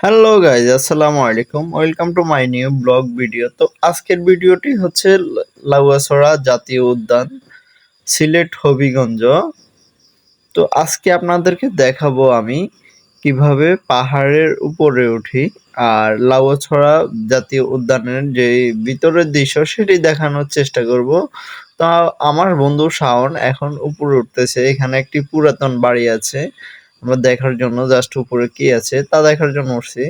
Hello guys আসসালামু আলাইকুম welcome to my new blog video তো আজকের ভিডিওটি হচ্ছে লাউয়াছড়া জাতীয় উদ্যান, সিলেট হবিগঞ্জ। তো আজকে আপনাদেরকে দেখাবো আমি কীভাবে পাহাড়ের উপরে উঠি আর লাউয়াছড়া জাতীয় উদ্যানের যে ভিতরের দৃশ্য সেটি দেখানোর চেষ্টা করব। তা আমার বন্ধু শাওন এখন উপরে উঠতেছে। এখানে একটি পুরাতন বাড়ি আছে। আমরা দেখার জন্য জাস্ট উপরে কি আছে তা দেখার জন্য উঠছি।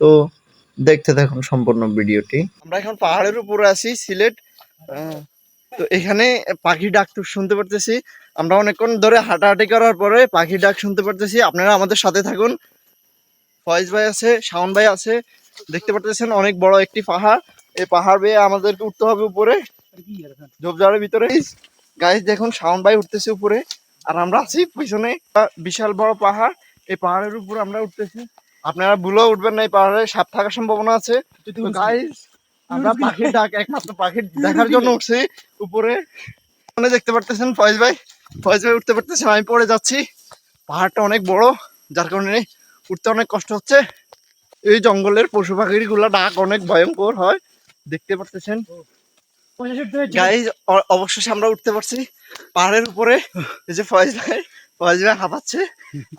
তো দেখতে থাকুন সম্পূর্ণ ভিডিওটি। আমরা এখন পাহাড়ের উপরে আছি, সিলেট। তো এখানে পাখি ডাক তো শুনতে পারতেছি। আমরা অনেকক্ষণ ধরে হাঁটাহাঁটি করার পরে পাখি ডাক শুনতে পারতেছি। আপনারা আমাদের সাথে থাকুন। ফয়েজ ভাই আছে, শাওন ভাই আছে। দেখতে পারতেছেন অনেক বড় একটি পাহাড়। এই পাহাড় বেয়ে আমাদেরকে উঠতে হবে উপরে। ঝোপঝাড়ের ভিতরে। গাইজ দেখুন, শাওন ভাই উঠতেছে উপরে। আর আমরা আছি পিছনে বিশাল বড় পাহাড়। এই পাহাড়ের উপর আমরা উঠতেছি। আপনারা ভুলেও উঠবেন না এই পাহাড়ে সাপ থাকার সম্ভাবনা আছে। আমরা পাখির ডাক একমাত্র পাখির দেখার জন্য উঠছি উপরে। ওখানে দেখতে পারতেছেন ফয়েজ ভাই। ফয়েজ ভাই উঠতে পারতেছেন আমি পড়ে যাচ্ছি। পাহাড়টা অনেক বড় যার কারণে উঠতে অনেক কষ্ট হচ্ছে। এই জঙ্গলের পশু পাখিরগুলা ডাক অনেক ভয়ঙ্কর হয়। দেখতে পারতেছেন? গাইজ অবশেষে আমরা উঠতে পারছি। পাহাড়ের উপরে। এই যে ফয়েজ ভাই ফয়েজ ভাই হাঁপাচ্ছে।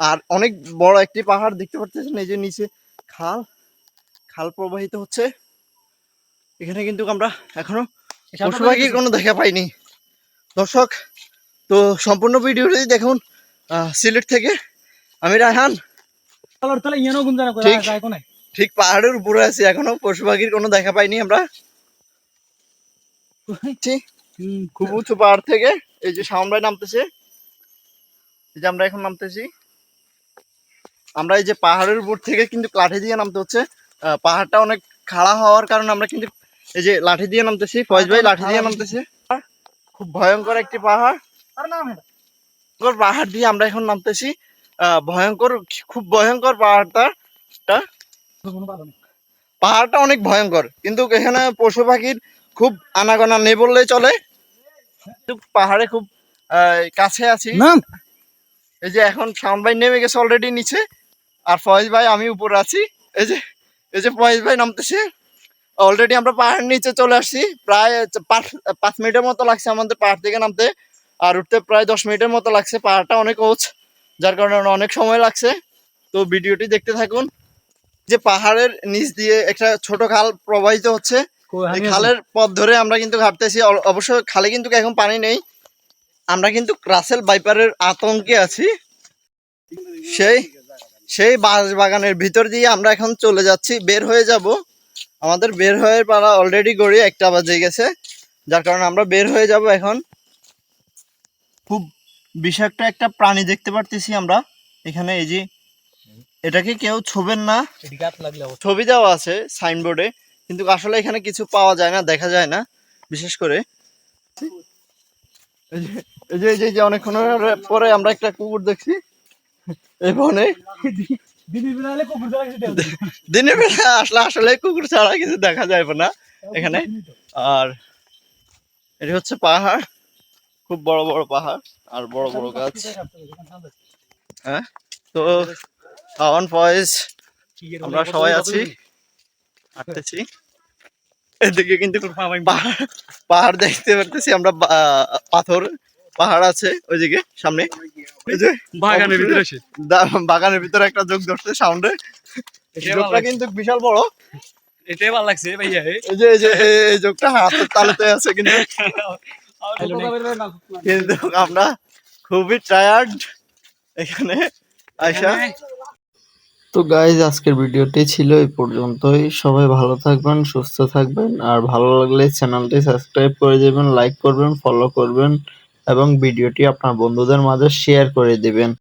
আর অনেক বড় একটি পাহাড় দেখতে পারতেছেন এই যে নিচে খাল। খাল প্রবাহিত হচ্ছে। এখানে কিন্তু আমরা এখনও পশু পাখির কোনো দেখা পাইনি। দর্শক তো সম্পূর্ণ ভিডিওটি দেখুন সিলেট থেকে। আমি রায়হান। ঠিক। ঠিক পাহাড়ের উপরে আছি এখনও পশু পাখির কোনো দেখা পাইনি আমরা। খুব উঁচু পাহাড় থেকে এই যে ভাই নামতেছে। এই যে আমরা এখন নামতেছি। আমরা এই যে পাহাড়ের উপর থেকে কিন্তু লাঠি দিয়ে নামতে হচ্ছে। পাহাড়টা অনেক খাড়া হওয়ার কারণে আমরা কিন্তু এই যে লাঠি দিয়ে নামতেছি। ফয়েজ ভাই লাঠি দিয়ে নামতেছে। খুব ভয়ঙ্কর একটি পাহাড়। ভয়ঙ্কর পাহাড় দিয়ে আমরা এখন নামতেছি। আহ, ভয়ঙ্কর খুব ভয়ঙ্কর পাহাড়টা। পাহাড়টা অনেক ভয়ঙ্কর। কিন্তু এখানে পশু পাখির খুব আনাগোনা নেই বললেই চলে। পাহাড়ে খুব কাছে আছি। এই যে এখন শাওন ভাই নেমে গেছে অলরেডি নিচে। আর ফয়েজ ভাই আমি উপরে আছি। এই যে এই যে ফয়েজ ভাই নামতেছে। অলরেডি আমরা পাহাড়ের নিচে চলে আসছি। প্রায় পাঁচ পাঁচ মিনিটের মতো লাগছে আমাদের পাহাড় থেকে নামতে। আর উঠতে প্রায় দশ মিনিটের মতো লাগছে। পাহাড়টা অনেক উঁচ যার কারণে অনেক সময় লাগছে। তো ভিডিওটি দেখতে থাকুন। যে পাহাড়ের নিচ দিয়ে একটা ছোট খাল প্রবাহিত হচ্ছে। এই খালের পথ ধরে আমরা কিন্তু ঘাটতেছি অবশ্য খালে কিন্তু এখন পানি নেই। আমরা কিন্তু রাসেল বাইপারের আতঙ্কে আছি। সেই সেই বাঁশ বাগানের ভিতর দিয়ে আমরা এখন চলে যাচ্ছি বের হয়ে যাব। আমাদের বের হয়ে পারা অলরেডি গড়ি একটা বাজে গেছে যার কারণে আমরা বের হয়ে যাব এখন। খুব বিষাক্ত একটা প্রাণী দেখতে পারতেছি আমরা। এখানে এই যে এটাকে কেউ ছোবেন না। ছবি দেওয়া আছে সাইনবোর্ডে। কিন্তু আসলে এখানে কিছু পাওয়া যায় না দেখা যায় না বিশেষ করে। এই যে- এই যে যে- অনেকক্ষণ পরে আমরা একটা কুকুর দেখছি। এই বনে। দিনের বেলা আসলে আসলে কুকুর ছাড়া কিছু দেখা যায় না এখানে। আর এটি হচ্ছে পাহাড় খুব বড় বড় পাহাড় আর বড় বড় গাছ। হ্যাঁ তো খাওয়ান ফয়েজ আমরা সবাই আছি। হাঁটতেছি এদিকে কিন্তু পাহাড় পাহাড় দেখতে পারতেছি আমরা পাথর পাহাড় আছে ওইদিকে সামনে। এই যে বাগানের ভিতরে বাগানের ভিতরে একটা যোগ ধরছে সাউন্ডে। যোগটা কিন্তু বিশাল বড়। এটাই ভালো লাগছে ভাইয়া এই যে এই যে এই যোগটা হাতের তালুতে আছে কিন্তু। কিন্তু আমরা খুবই টায়ার্ড এখানে আয়সা তো গাইজ আজকের ভিডিওটি ছিল এই পর্যন্তই। সবাই ভালো থাকবেন, সুস্থ থাকবেন, আর ভালো লাগলে চ্যানেলটি সাবস্ক্রাইব করে দেবেন লাইক করবেন ফলো করবেন, এবং ভিডিওটি আপনার বন্ধুদের মাঝে শেয়ার করে দেবেন।